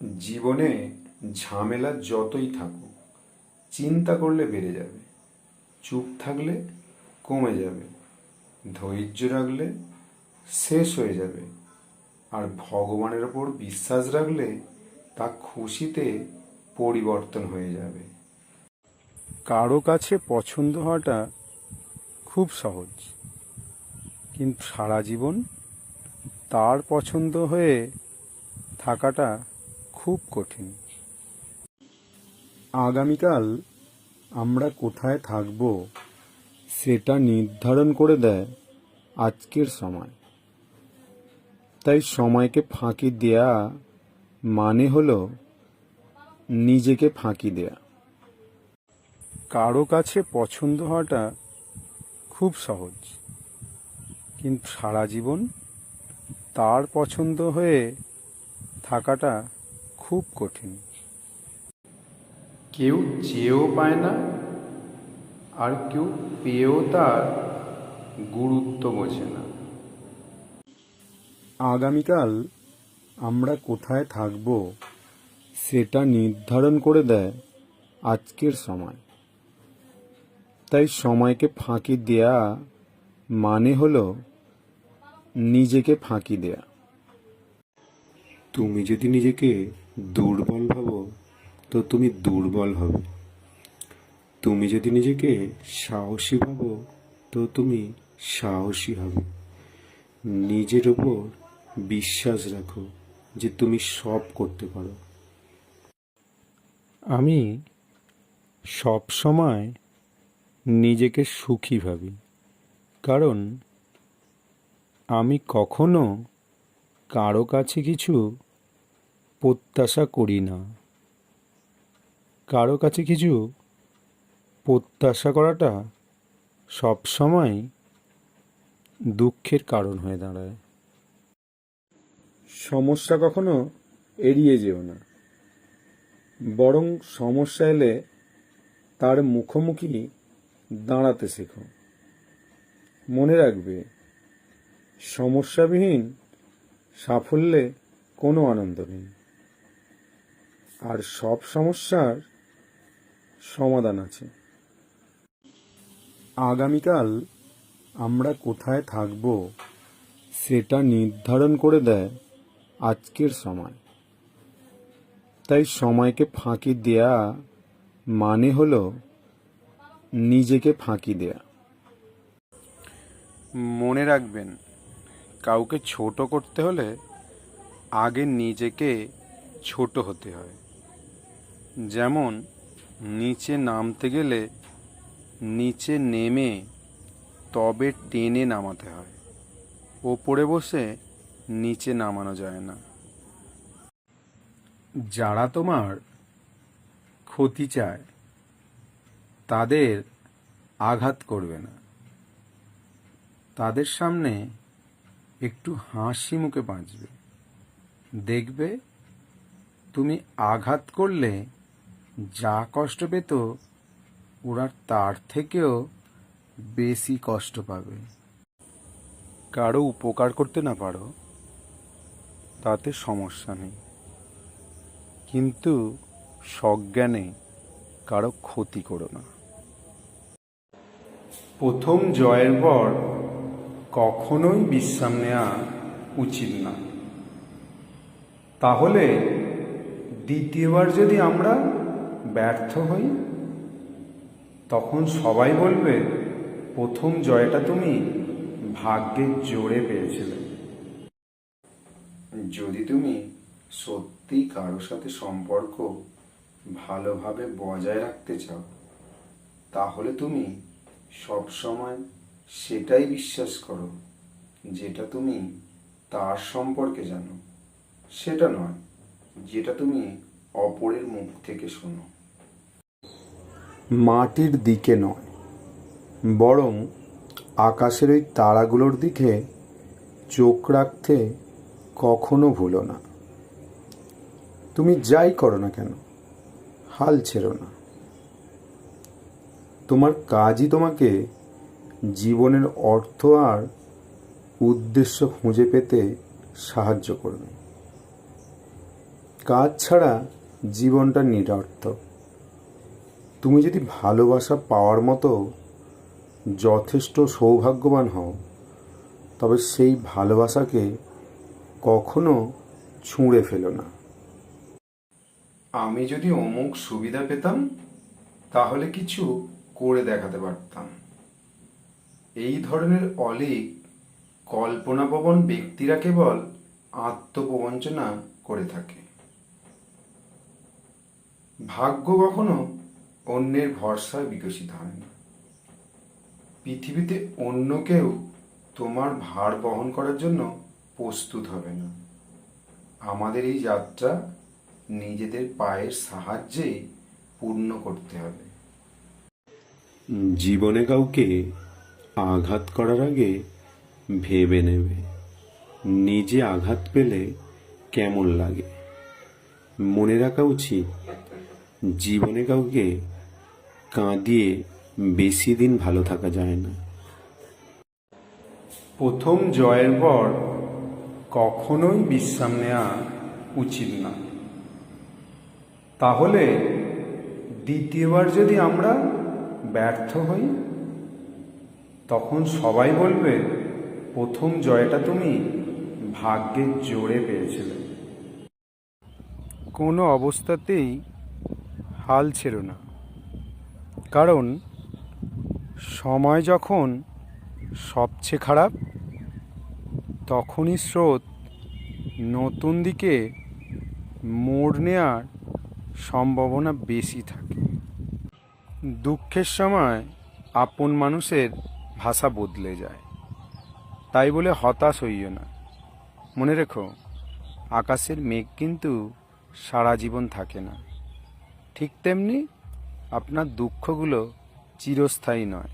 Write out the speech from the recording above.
জীবনে ঝামেলা যতই থাকুক, চিন্তা করলে বেড়ে যাবে, চুপ থাকলে কমে যাবে, ধৈর্য রাখলে শেষ হয়ে যাবে, আর ভগবানের ওপর বিশ্বাস রাখলে তা খুশিতে পরিবর্তন হয়ে যাবে। কারও কাছে পছন্দ হওয়াটা খুব সহজ, কিন্তু সারা জীবন তার পছন্দ হয়ে থাকাটা খুব কঠিন। আগামীকাল আমরা কোথায় থাকব সেটা নির্ধারণ করে দেয় আজকের সময়। তাই সময়কে ফাঁকি দেয়া মানে হলো নিজেকে ফাঁকি দেয়া। কারও কাছে পছন্দ হওয়াটা খুব সহজ, কিন্তু সারা জীবন তার পছন্দ হয়ে থাকাটা খুব কঠিন। কেউ চেয়েও পায় না আর কেউ পেয়েও তার গুরুত্ব বোঝে না। আগামীকাল আমরা কোথায় থাকব সেটা নির্ধারণ করে দেয় আজকের সময়। তাই সময়কে ফাঁকি দেয়া মানে হলো নিজেকে ফাঁকি দেয়া। তুমি যদি নিজেকে দুর্বল ভাবো তো তুমি দুর্বল হবে তুমি যদি নিজেকে সাহসী ভাবো, তো তুমি সাহসী হবে। নিজের ওপর বিশ্বাস রাখো যে তুমি সব করতে পারো। আমি সব সময় নিজেকে সুখী ভাবি, কারণ আমি কখনো কারও কাছে কিছু প্রত্যাশা করি না। কারও কাছে কিছু প্রত্যাশা করাটা সব সময় দুঃখের কারণ হয়ে দাঁড়ায়। সমস্যা কখনো এড়িয়ে যেও না। বরং সমস্যা এলে তার মুখোমুখি দাঁড়াতে শেখো। মনে রাখবে, সমস্যাবিহীন সাফল্যে কোনো আনন্দ নেই। আর সব সমস্যার সমাধান আছে। আগামীকাল আমরা কোথায় থাকব সেটা নির্ধারণ করে দেয় আজকের সময়। তাই সময়কে ফাঁকি দেয়া মানে হলো নিজেকে ফাঁকি দেয়া। মনে রাখবেন, কাউকে ছোট করতে হলে আগে নিজেকে ছোট হতে হয়। যেমন, নিচে নামতে গেলে নিচে নেমে তবে টেনে নামাতে হয়। ওপরে বসে নিচে নামানো যায় না। যারা তোমার ক্ষতি চায়, তাদের আঘাত করবে না। তাদের সামনে একটু হাসি মুখে বাঁচবে। দেখবে, তুমি আঘাত করলে যা কষ্ট পেত ওরা তার থেকেও বেশি কষ্ট পাবে। কারও উপকার করতে না পারো তাতে সমস্যা নেই। কিন্তু সজ্ঞানে কারও ক্ষতি করো না। প্রথম জয়ের পর কখনোই বিশ্রাম নেওয়া উচিত না। তাহলে দ্বিতীয়বার যদি আমরা ব্যর্থ হই, তখন সবাই বলবে, প্রথম জয়টা তুমি ভাগ্যের জোরে পেয়েছিলে। যদি তুমি সত্যি কারোর সাথে সম্পর্ক ভালোভাবে বজায় রাখতে চাও, তাহলে তুমি সব সময় সেটাই বিশ্বাস করো, যেটা তুমি তার সম্পর্কে জানো। সেটা নয়, যেটা তুমি অপরের মুখ থেকে শোনো। মাটির দিকে নয়, বরং আকাশের ওই তারাগুলোর দিকে চোখ রাখতে কখনো ভুলো না। তুমি যাই করো না কেন, হাল ছেড়ো না। তোমার কাজই তোমাকে জীবনের অর্থ আর উদ্দেশ্য খুঁজে পেতে সাহায্য করবে। কাজ ছাড়া জীবনটা নিরর্থক তুমি যদি ভালোবাসা পাওয়ার মতো যথেষ্ট সৌভাগ্যবান হও, তবে সেই ভালোবাসাকে কখনো ছুঁড়ে ফেলো না। আমি যদি অমুক সুবিধা পেতাম, তাহলে কিছু করে দেখাতে পারতাম। এই ধরনের অলিক কল্পনাপ্রবণ ব্যক্তিরা কেবল আত্মপ্রবঞ্চনা করে থাকে। ভাগ্য কখনো অন্যের ভরসায় বিকশিত হয় না পৃথিবীতে অন্য কেউ তোমার ভার বহন করার জন্য প্রস্তুত হবে না। আমাদের এই যাত্রা নিজেদের পায়ের সাহায্যেই পূর্ণ করতে হবে। জীবনে কাউকে আঘাত করার আগে ভেবে নেবে নিজে আঘাত পেলে কেমন লাগে। মনে রাখা উচিত জীবনে কাউকে কাঁদিয়ে বেশি দিন ভালো থাকা যায় না। প্রথম জয়ের পর কখনোই বিশ্রাম নেওয়া উচিত না। তাহলে দ্বিতীয়বার যদি আমরা ব্যর্থ হই, তখন সবাই বলবে, প্রথম জয়টা তুমি ভাগ্যের জোরে পেয়েছিলে। কোনো অবস্থাতেই হাল ছেড়ো না। কারণ সময় যখন সবচেয়ে খারাপ, তখনই স্রোত নতুন দিকে মোড় নেওয়ার সম্ভাবনা বেশি থাকে। দুঃখের সময় আপন মানুষের ভাষা বদলে যায়। তাই বলে হতাশ হইও না। মনে রেখো, আকাশের মেঘ কিন্তু সারা জীবন থাকে না। ঠিক তেমনি আপনার দুঃখগুলো চিরস্থায়ী নয়।